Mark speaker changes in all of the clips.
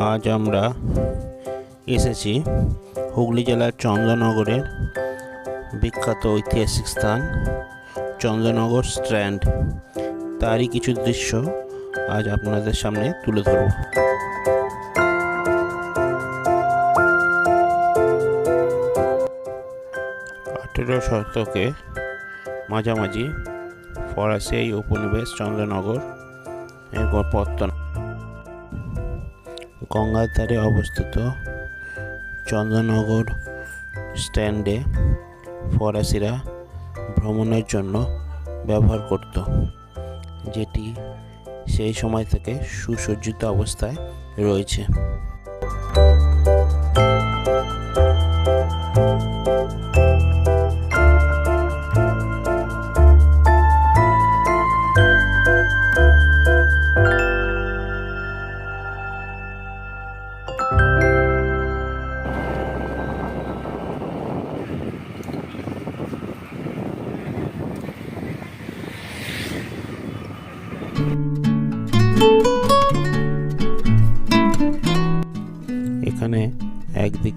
Speaker 1: আজ আমরা এসেছি হুগলি জেলার চন্দ্রনগরের বিখ্যাত ঐতিহাসিক স্থান চন্দ্রনগর স্ট্র্যান্ড। তারই কিছু দৃশ্য আজ আপনাদের সামনে তুলে ধরব। আঠেরো শতকে মাঝামাঝি ফরাসি উপনিবেশ চন্দ্রনগর এর পত্তন গঙ্গার ধারে অবস্থিত চন্দ্রনগর স্ট্যান্ডে ফরাসিরা ভ্রমণের জন্য ব্যবহার করত, যেটি সেই সময় থেকে সুসজ্জিত অবস্থায় রয়েছে।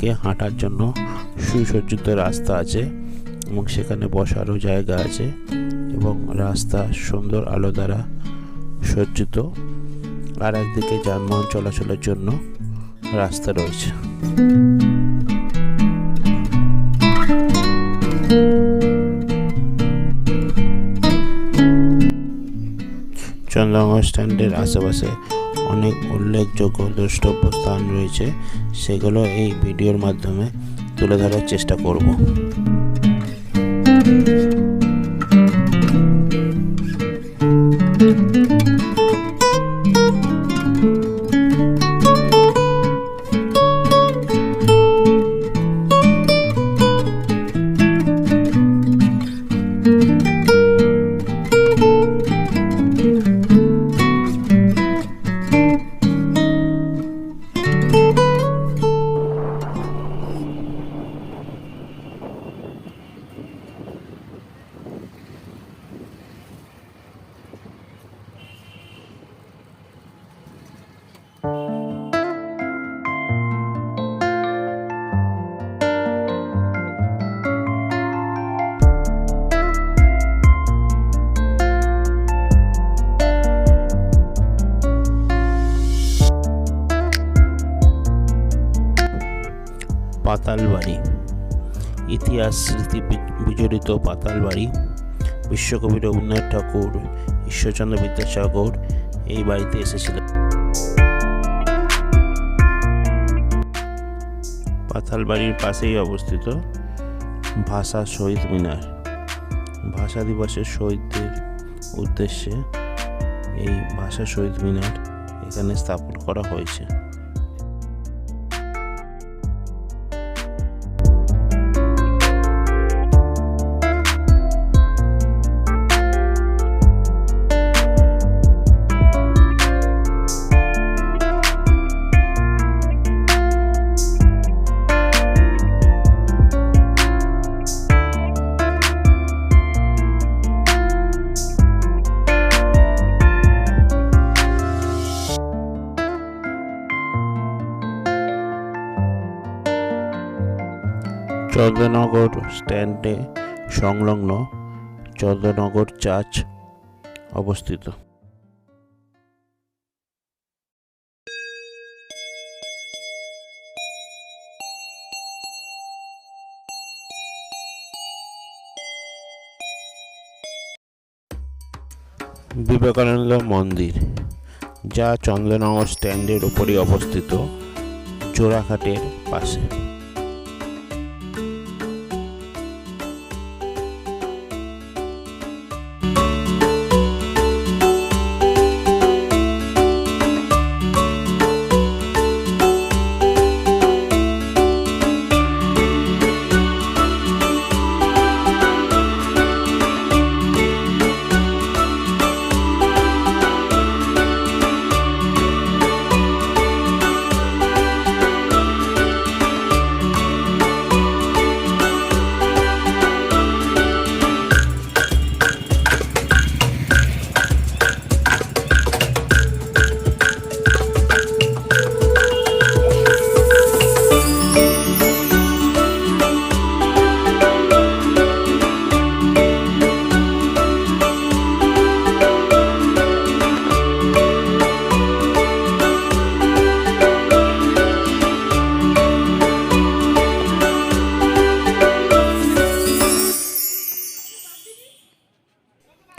Speaker 1: একদিকে হাঁটার জন্য সুসজ্জিত রাস্তা আছে এবং সেখানে বসারও জায়গা আছে এবং রাস্তা সুন্দর আলো দ্বারা সজ্জিত। আর একদিকে যানবাহন চলাচলের জন্য রাস্তা রয়েছে। চন্দ্রনগর স্ট্যান্ডের আশেপাশে অনেক উল্লেখযোগ্য দ্রষ্টব্য স্থান রয়েছে সেগুলো এই ভিডিওর মাধ্যমে তুলে ধরার চেষ্টা করব। পাতালবাড়ি। ইতিহাস স্মৃতি বিজড়িত পাতালবাড়ি। বিশ্বকবি রবীন্দ্রনাথ ঠাকুর, ঈশ্বরচন্দ্র বিদ্যাসাগর এই বাড়িতে এসেছিলেন। পাতালবাড়ির পাশেই অবস্থিত ভাষা শহীদ মিনার। ভাষা দিবসের শহীদদের উদ্দেশ্যে এই ভাষা শহীদ মিনার এখানে স্থাপন করা হয়েছে। চন্দ্রনগর স্ট্যান্ডে সংলগ্ন চন্দ্রনগর চার্চ অবস্থিত। বিবেকানন্দ মন্দির, যা চন্দ্রনগর স্ট্যান্ডের উপরই অবস্থিত, জোড়াঘাটের পাশে।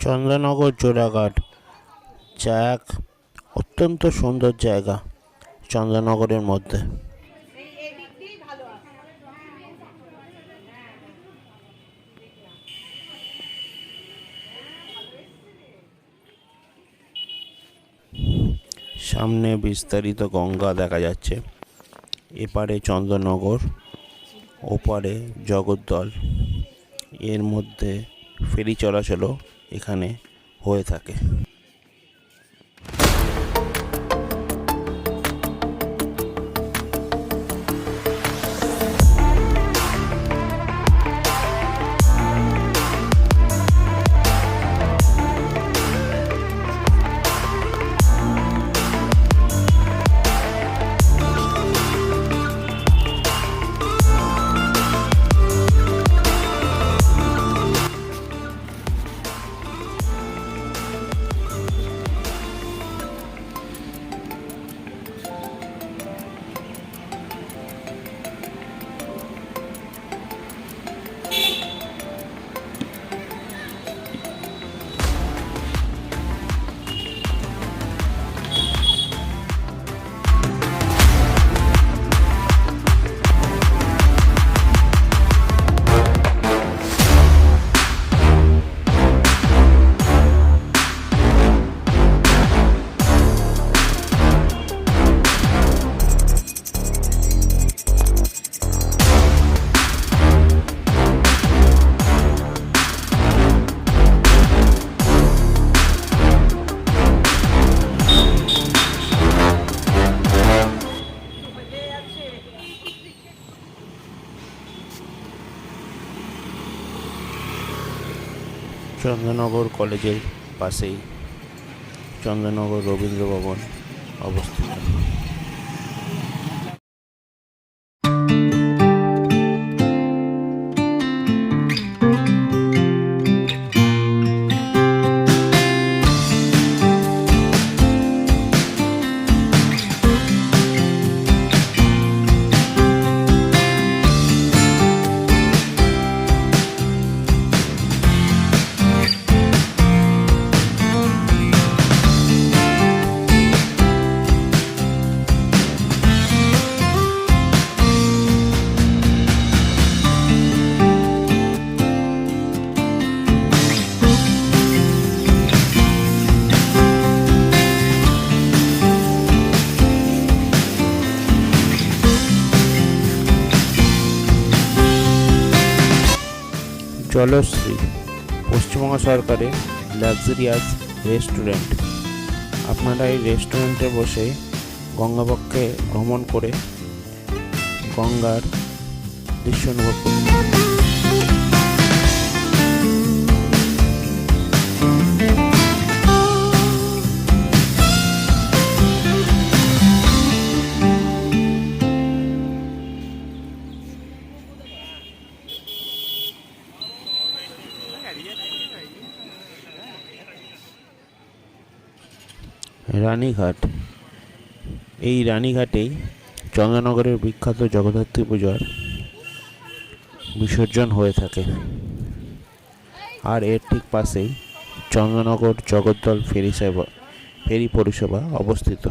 Speaker 1: চন্দননগর জোড়াঘাট। যা এক অত্যন্ত সুন্দর জায়গা চন্দননগরের মধ্যে। সামনে বিস্তারিত গঙ্গা দেখা যাচ্ছে। এপারে চন্দ্রনগর, ওপারে জগদ্দল। এর মধ্যে ফেরি চলাচলও এখানে হয়ে থাকে। চন্দননগর কলেজের পাশেই চন্দ্রনগর রবীন্দ্র ভবন অবস্থিত। জলশ্রী পশ্চিমবঙ্গ সরকারের লাক্সারিয়াস রেস্টুরেন্ট আপনারা এই রেস্টুরেন্টে বসে গঙ্গাবক্ষে ভ্রমণ করে গঙ্গার দৃশ্য অনুভব করুন। রানীঘাট। এই রানীঘাটেই চন্দ্রনগরের বিখ্যাত জগদ্ধাত্রী পূজার বিসর্জন হয়ে থাকে। আর এর ঠিক পাশেই চন্দ্রনগর জগদ্দল ফেরি সেবা, ফেরি পরিষেবা অবস্থিত।